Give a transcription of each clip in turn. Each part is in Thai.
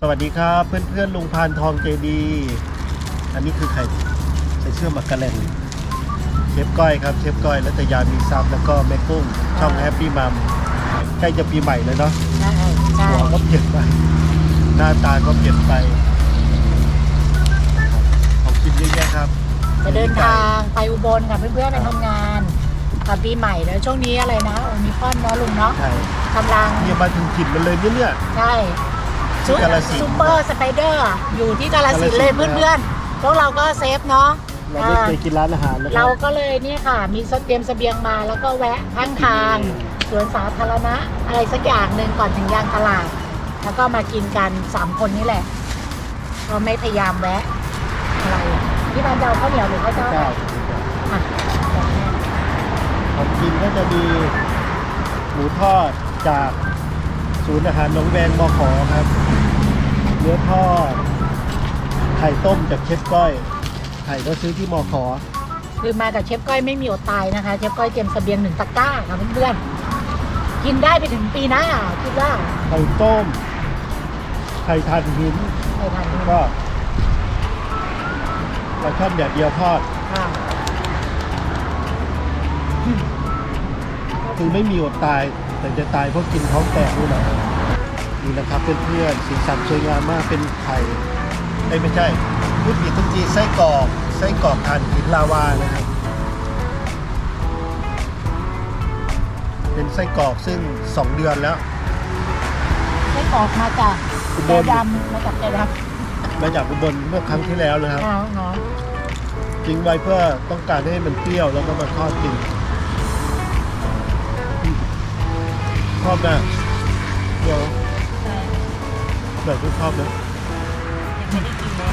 สวัสดีครับ เพื่อนๆลุงพานทองเจดี อันนี้คือใครใส่เสื้อหมักกะแลนเชฟก้อยครับเชฟก้อยและตยามีซับแล้วก็แม่กุ้งช่องแฮปปี้มัมใกล้จะปีใหม่เลยเนาะใช่ใช่หัวก็เปลี่ยนไป หน้าตาก็เปลี่ยนไปของกินเยอะแยะครับจะเดินทางไปอุบลกับเพื่อนๆไปทำงานตอนปีใหม่แล้วช่วงนี้อะไรนะโอมิคอนเนาะลุงเนาะใช่กำลังเนี่ยมาถึงถิ่นมันเลยเนี่ยเนี่ยใช่ ที่กาฬสินธุ์ ซูเปอร์สไปเดอร์อยู่ที่กาลสินธุ์เลยกาฬสินธุ์เพื่อนๆพวกเราก็เซฟเนาะเราไม่เคยกินร้านอาหารนะคเรารับก็เลยเนี่ยค่ะ มีเตรียมเสบียงมาแล้วก็แวะข้างทางสวนสาธารณะอะไรสักอย่างหนึ่งก่อนถึงยางตลาด แล้วก็มากินกันสามคนนี่แหละเราไม่พยายามแวะอะไรที่บ้านเราข้าวเหนียวหรือข้าวเจ้าเก้าอะบอกแม่ของกินก็จะมีหมูทอดจาก ศูนย์อาหารหนองแวงมอขอครับเนื้อทอดไข่ต้มจากเชฟก้อย ไข่ก็ซื้อที่มอขอคือมากับเชฟก้อยไม่มีอดตายนะคะ เชฟก้อยเตรียมเสบียงหนึ่งตะกร้าค่ะเพื่อนๆกินได้ไปถึงปีหน้าคิดว่าไข่ต้มไข่ทานหินไม่ทันก็ปลาช่อนแดดเดียวทอดค่ะคือไม่มีอดตาย แต่จะตายเพราะกินท้องแตกนี่แหละนี่นะครับเพื่อนๆสีสันสวยงามมากเป็นไข่เอ้ยไม่ใช่พูดผิดทุกทีไส้กรอกไส้กรอกทานหินลาวานะครับ เป็นไส้กรอกซึ่ง2เดือนแล้วได้กรอกมาจากอุบเจลดำมาจากเจดำมาจากอุบลเมื่อครั้งที่แล้วนะครับเนาะเนาะทิ้งไว้เพื่อต้องการให้มันเปรี้ยวแล้วก็มาทอดกิน ชอบนะเปรี้ยวแบบที่ชอบนะไม่ได้กินเลย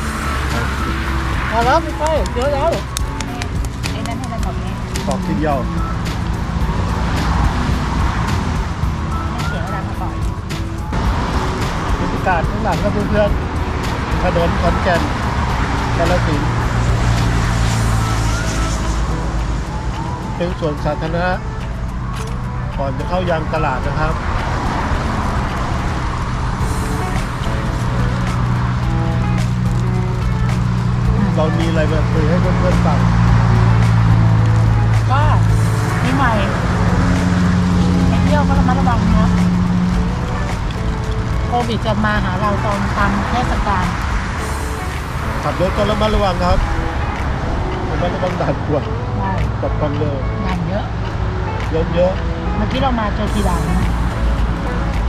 เอาแล้วพี่ก้อยเยอะแล้วไอ้นั่นให้มันแบบนี้กรอกทีเดียวไม่เสียเวลามาก่อนบรรยากาศข้างหลังก็เพื่อนๆถนนขอนแก่นกาฬสินธุ์เป็นสวนสาธารณะ ก่อนจะเข้ายางตลาดนะครับเรามีอะไรมาคุยให้เพื่อนๆฟังก็ปีใหม่ไปเที่ยวก็ระมัดระวังเนาะโควิดจะมาหาเราตอนตามเทศกาลขับรถก็ระมัดระวังครับระมัดระวังด่านตรวจได้กับความเร็วงาน เยอะเยอะเมื่อกี้เรามาเจอกี่ด่านนะ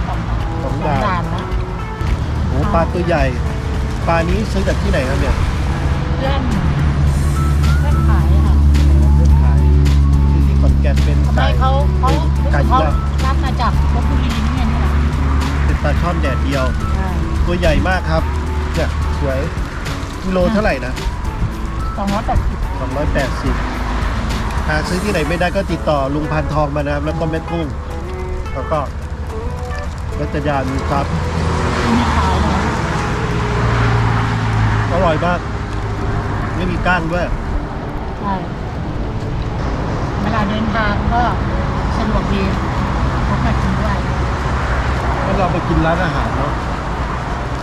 สองๆสองสองด่านด่านนะโอ้ปลาตัวใหญ่ ปลานี้ซื้อจากที่ไหนครับเนี่ยเพื่อนเพื่อนขายอะค่ะเพื่อนขายซื้อที่ขอนแก่นเป็นทำไมไก่เขาเขารู้ไก่สึกเขาย่างรับมาจากลบบุรีนี่เนี่ยนี่แหละเป็นปลาช่อนแดดเดียว ใช่ตัวใหญ่มากครับเนี่ยสวยกิโลเท่าไหร่นะ สองร้อยแปดสิบ280 หาซื้อที่ไหนไม่ได้ก็ติดต่อลุงพันทองมานะครับแล้วก็แม่กุ้ง แล้วก็รัตยามีครับมีขายนะอร่อยมาก ไม่มีก้างด้วยใช่เวลาเดินทางก็สะดวกดีพกมากินด้วยถ้าเราไปกินร้านอาหารเนาะ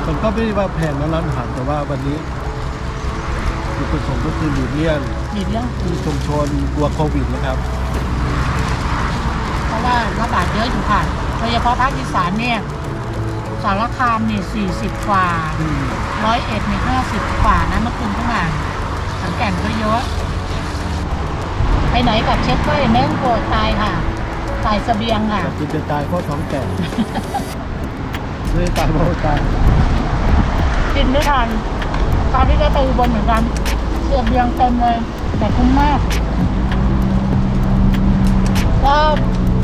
มันก็ไม่ได้ว่าแพงนะร้านอาหารแต่ว่าวันนี้จุดประสงค์ก็คือหลีกเลี่ยง ดีเรื่องที่ชุมชนกลัวโควิดนะครับ เพราะว่าระบาดเยอะอยู่ค่ะ โดยเฉพาะภาคอีสานเนี่ย สารคามเนี่ยสี่สิบกว่า อืมร้อยเอ็ดเนี่ยห้าสิบกว่านะเมื่อคืนก็มาขอนแก่นก็เยอะ ไปไหนกับเชฟก็เน้นโกรธตายค่ะ ตายเสบียงค่ะ แต่คุณจะตายเพราะท้องแก่ไม่ได้ตายเพราะตายกินไม่ทันตอนที่ก็ไปอุบนเหมือนกันเสียเบียงเต็มเลย แต่คุ้มมาก ก็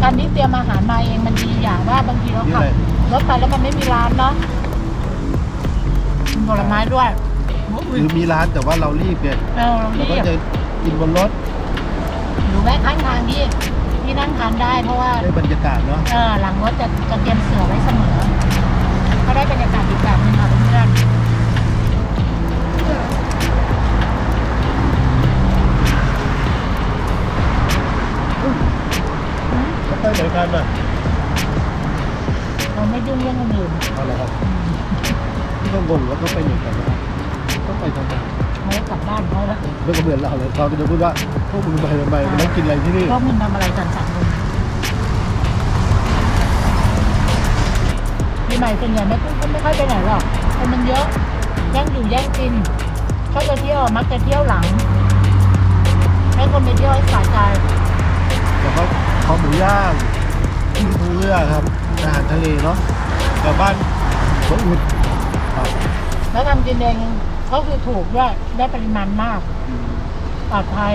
การที่เตรียมอาหารมาเองมันดีอย่างว่าบางทีเรานี่ขับเลยรถไปแล้วมันไม่มีร้านเนาะมีผลไม้ด้วยอุ๊หยรือมีร้านแต่ว่าเรารีบไงเออเราเรารีก็บจะกินบนรถหรือแวะข้างทางนี้ที่นั่งทานได้เพราะว่า ได้บรรยากาศเนาะ เออหลังรถจะจะเตรียมเสือไว้เสมอ ก็ได้บรรยากาศอีกแบบหนึงค่ะเพื่อนแไปไหนกันอะเราไม่ยุ่งเรื่องอื่นเอาละครับก็งงแล้วก็ไปไหนกันนะก็ไปทำงานเขากลับบ้านเขาแล้วแล้วก็เหมือนเราเลยเราก็จะพูดว่าพวกมึงไปทำไมมานั่งกินอะไรที่นี่พวกมึงทำอะไรกันสามคนปีใหม่ส่วนใหญ่แม่กุ้งก็ไม่ค่อยไปไหนหรอกคนมันเยอะแย่งอยู่แย่งกินชอบไปเที่ยวมักจะเที่ยวหลังให้คนไปเที่ยวให้สะใจ แต่ก็ขอหมูย่างที่ภูเรือครับอาหารทะเลเนาะแต่บ้านหัวอุดครับแล้วทำกินเองก็คือถูกด้วยได้ปริมาณมากปลอดภัย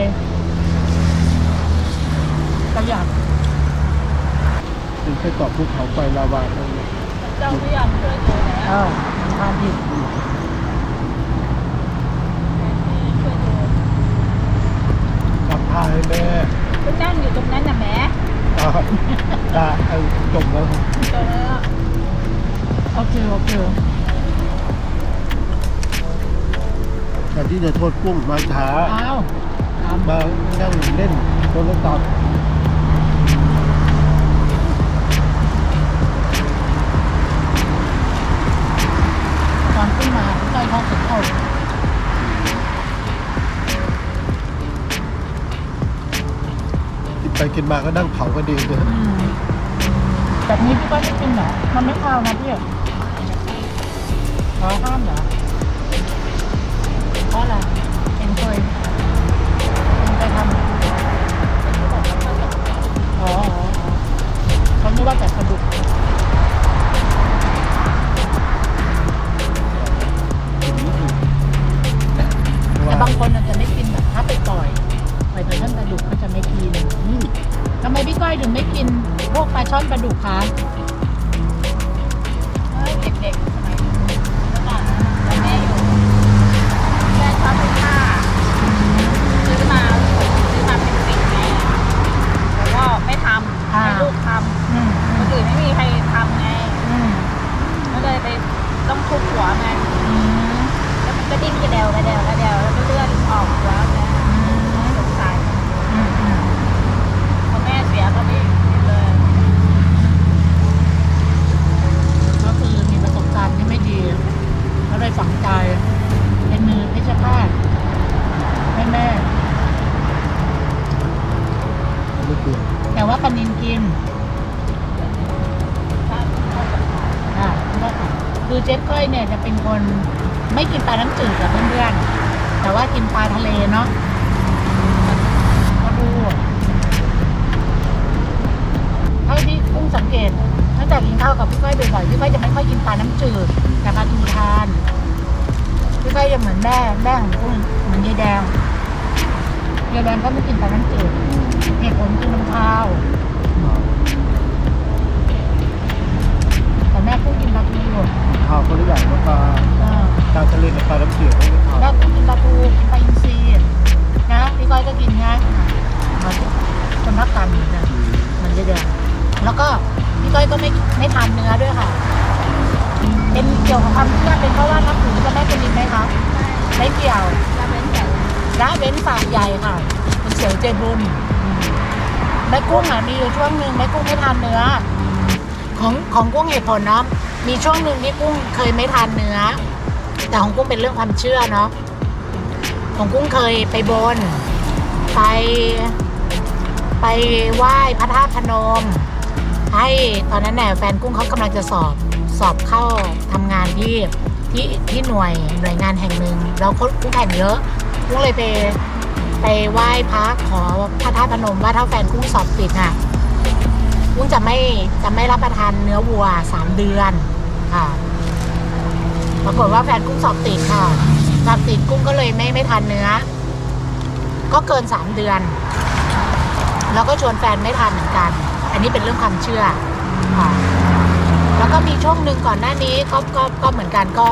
ประหยัดถึงไปเกาะภูเขาไฟลาวาตรงนี้เจ้าพยายามช่วยโตแล้วเออทานผิดช่วยโตทำท่าให้แม่ ก็นั่งอยู่ตรงนั้นน่ะแหม่ตาตาเอาจบแล้วครับโตแล้วโอเคโอเคแต่ที่จะโทษกุ้งมาช้าอ้าวทำมานั่งเล่นโทรศัพท์ตอนขึ้นมาใกล้ท้องสุดเข้า กินไปกินมาก็นั่งเผากันเองเลยอืมแบบนี้พี่ก็ไม่กินเหรอ มันไม่ข้าวนะพี่ขอห้ามเหรอเพราะอะไรเอ็นเคยเอ็นเคยทำเหรออ๋ออ๋ออ๋อเขาไม่ว่าแต่กระดูกเพราะแต่ว่าบางคนอาจจะไม่กินแบบถ้าไปปล่อ อยถึงไม่กินพวกปลาช่อนปลาดุกคะเฮ้ยเด็กๆสมัยเมื่อก่อนแต่แม่อยู่แม่ชอบไปฆ่าซื้อมาซื้อมาเป็นสิ่งไงแต่ก็ไม่ทำให้ลูกทอืมำคนอื่นไม่มีใครทำไงอืมก็เลยไปต้องทุบหัวไงอืมแล้วมันก็ดิ้นกระเดวกระเดวกระเดวแล้วก็เลือดออกหัวไงสงสาร อืมอืม พอแม่เสียก็ไม่กินเลย ก็คือมีประสบการณ์ที่ไม่ดี ก็เลยฝังใจเป็นมือเพชฌฆาตให้แม่ ไม่กลัวแต่ว่าปนินกินอ่าคือเจ๊ก้อยเนี่ยจะเป็นคนไม่กินปลาน้ำจืดกับเพื่อนๆ แต่ว่ากินปลาทะเลเนาะก็ดูเท่าที่กุ้งสังเกตตั้งแต่กินข้าวกับพี่ก้อยบ่อยๆพี่ก้อยจะไม่ค่อยกินปลาน้ำจืดแต่ปลาทูทาน พี่ก้อยจะเหมือนแม่แม่ของกุ้งเหมือนยายแดงยายแดงก็ไม่กินปลาน้ำจืดเหตุผลคือน้ำข้าว ใหญ่ค่ะคุณเสียวเจบุญแม่กุ้งอะมีอยู่ช่วงหนึ่งแม่กุ้งไม่ทานเนื้อ ของของกุ้งเหตุผลเนาะมีช่วงหนึ่งที่กุ้งเคยไม่ทานเนื้อ แต่ของกุ้งเป็นเรื่องความเชื่อเนาะของกุ้งเคยไปบน ไป ไปไหว้พระธาตุพนม ให้ตอนนั้นแน่แฟนกุ้งเขากำลังจะสอบสอบเข้าทำงานที่ที่ที่หน่วยหน่วยงานแห่งหนึ่งแล้วกุ้งแข่งเยอะกุ้งเลยไป ไปไหว้พระขอพระธาตุพนมว่าถ้าแฟนกุ้งสอบติดอะกุ้งจะไม่จะไม่รับประทานเนื้อวัวสามเดือนค่ะปรากฏว่าแฟนกุ้งสอบติดค่ะสอบติดกุ้งก็เลยไม่ไม่ทานเนื้อ ก็เกินสามเดือน แล้วก็ชวนแฟนไม่ทานเหมือนกัน อันนี้เป็นเรื่องความเชื่อค่ะแล้วก็มีช่วงหนึ่งก่อนหน้านี้ก็ก็ก็เหมือนกันก็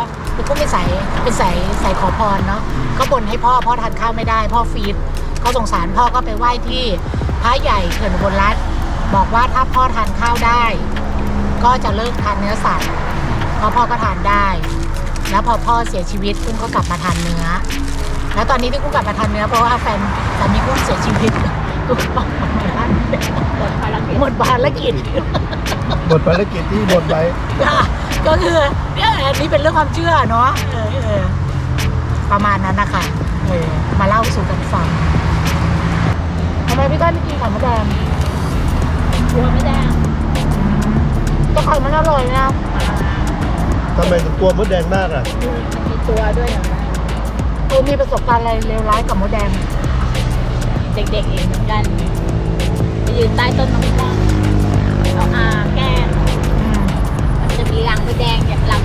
กุ้งเป็นสายเป็นสายสายขอพรเนาะ ก็บ่นให้พ่อพ่อทานข้าวไม่ได้ พ่อฟีดก็สงสารพ่อก็ไปไหว้ที่พระใหญ่เขื่อนอุบนรัฐบอกว่าถ้าพ่อทานข้าวได้ ก็จะเลิกทานเนื้อสัตว์เพราะพ่อก็ทานได้ แล้วพอพ่อเสียชีวิตกุ้งก็กลับมาทานเนื้อ แล้วตอนนี้ที่กุ้งกลับมาทานเนื้อเพราะว่าแฟนสามีกุ้งเสียชีวิตกหมดภารกิจหมดภารกิจหมดภารกิจที่บนไว้ก็คือเนี่ยอันนี้เป็นเรื่องความเชื่อเนาะเออ ทำไมถึงกลัวมดแดงมากอะมันมีตัวด้วยอย่างนั้นตูมีประสบการณ์อะไรเลวร้ายกับมดแดง เด็กๆเองเหมือนกันไปยืนใต้ต้นมะม่วงเอาอาแกล้งอืมมันจะมีรังมะแดงอย่างรัง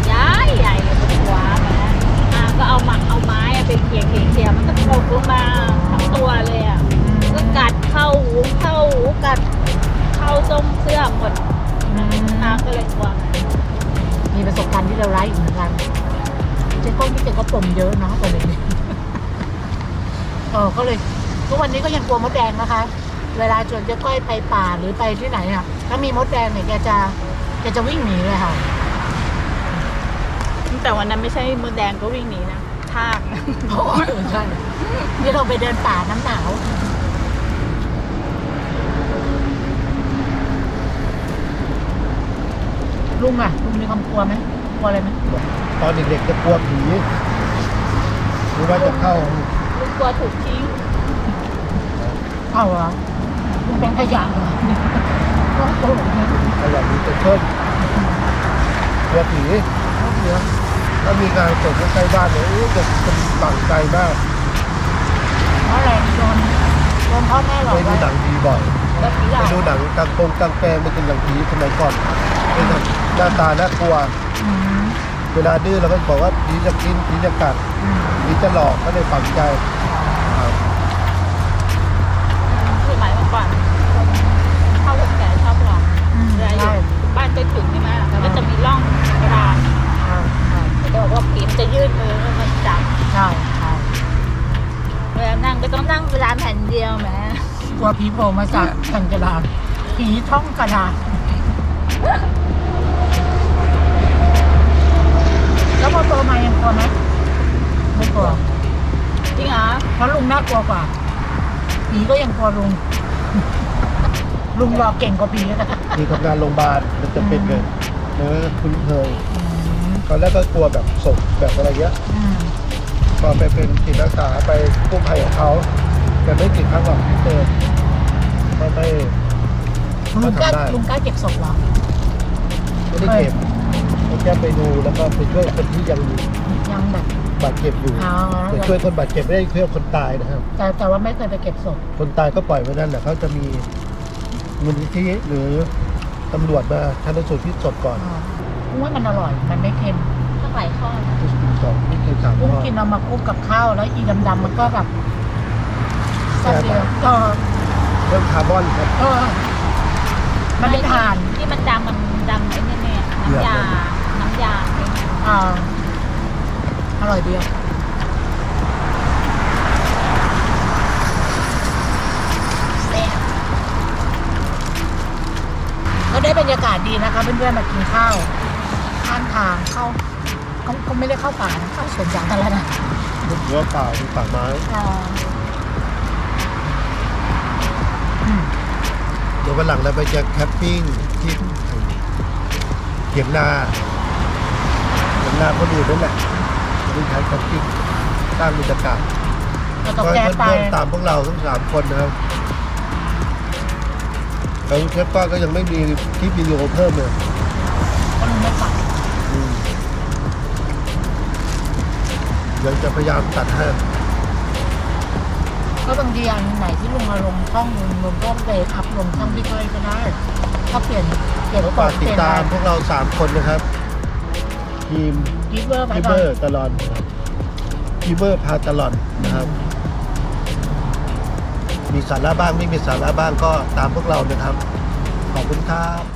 กวันนี้ก็ยังกลัวมดแดงนะคะ เวลาชวนเจ๊ก้อยไปป่าหรือไปที่ไหนอะ ถ้ามีมดแดงเนี่ยแกจะแกจะวิ่งหนีเลยค่ะ แต่วันนั้นไม่ใช่มดแดงก็วิ่งหนีนะทากโอ้ยใช่นี่เราไปเดินป่าน้ำหนาว ลุงอะลุงมีความกลัวไหมกลัวอะไรไหมตอนเด็กๆจะกลัวผีหรือว่าจะเข้าลูกกลัวถูกทิ้ง เข้าเหรอลุงเป็นขยะเหรอต้องโกรธนะอะไรนี้เป็นต้นกลัวผีถ้ามีงานศพใกล้ๆบ้านเนี่ยโอ้จะเป็นฝังใจมากเพราะอะไรโดนโดนพ่อแม่หลอกไปดูไว้หนังผีบ่อยแล้วผีหลไปอกดูหนังกลางโปงกลางแปลงมันเป็นหนังผีสมัยก่อนเป็นหนังหน้าตาน่ากลัวอืมเวลาดื้อเราก็บอกว่าผีจะกินผีจะกัดอืมผีจะหลอกก็เลยฝังใจครับ สมัยเมื่อก่อนคนเฒ่าคนแก่ชอบหลอก อืม เวลาอ ใช่ ยู่บ้านใต้ถุนใช่ไหมมันก็จะมีร่องกระดาน ใช่ใช่ มันจะบอกว่าผีมันจะยื่นมือมันจับ ใช่ใช่ เวลานั่งก็ต้องนั่งเวลาแผ่นเดียวแหม ก ลัวผีโผล่มาจากแผ่นกระดาษผีท่องกระดาษแล้วพอโตมายังกลัวไหมไม่กลัวจริงเหรอเพราะลุงน่ากลัวกว่าผีก็ยังกลัวลุง ลุงรอเก่งกว่าผีนะมีทำงานโรงพยาบาลมันจะเป็นเลยเนื้อคุ้นเคยอืมตอนแรกก็กลัวแบบศพแบบอะไรเงี้ยอืมพอไปเป็นจิตอาสาไปกู้ภัยของเขาแต่ไม่กี่ครั้งหรอกเออ ก็ไม่ลุงกล้าทำได้ลุงกล้าเก็บศพเหรอไม่ได้เก็บผมแค่ไปดูแล้วก็ไปช่วยคนที่ยังยังแบบบาดเจ็บอยู่อ๋อไปช่วยคนบาดเจ็บไม่ได้ช่วยคนตายนะครับ แต่แต่ว่าไม่เคยไปเก็บศพคนตายก็ปล่อยไว้นั่นแหละเขาจะมีมูลนิธิหรือตำรวจมาชันสูตรพลิกศพก่อนอ๋อกุ้งว่ามันอร่อย มันไม่เค็มทั้งหลายข้อนะที่กินศพนี่คือสามกุ้งข้อกินเอามาคลุกกับข้าวแล้วอีดำๆมันก็แบบแซ่บเดียวเออเรื่องคาร์บอนครับ เออ มันไม่ทาน ที่มันดำมันดำไอ้เนี่ยเนี่ยน้ำยา น้ำยาเนี่ยอ่า อร่อยเดียวก็ได้บรรยากาศดีนะคะเพื่อนๆมากินข้าวข้างทางเข้าเขาเขาไม่ได้เข้าป่านะเข้าสวนยางกันแล้วนะหรือว่าเปล่าหรือป่าไม้ อ่า เดี๋ยววันหลังเราไปจะแคมปิ้งที่เขียงนาเขียงนาคนอื่นนั่นแหละนี่ใช้แคมปิ้งสร้างบรรยากาศเราก็ต้องแก้ไปเพิ่มตามพวกเราทั้งสามคนนะครับแล้วเชฟก้อนก็ยังไม่มีคลิปวิดีโอเพิ่มเลยก็ลุงไม่ตัดอืมยังจะพยายามตัดให้ ก็บางทีอันไหนที่ลุงมาลงช่องลุงลุงก็ไปอัพลงช่องพี่ก้อยก็ได้ถ้าเปลี่ยนเปลี่ยนแล้วกฝากฎติเปดลี่ยนตามอะไรพวกเราสามคนนะครับ ทีมกิฟเวอร์ไปพีก่เบออนร์ตลอดพีเบอร์พาตลอดนะครับ มีสาระบ้างไม่มีสาระบ้างก็ตามพวกเรานะครับ ขอบคุณครับ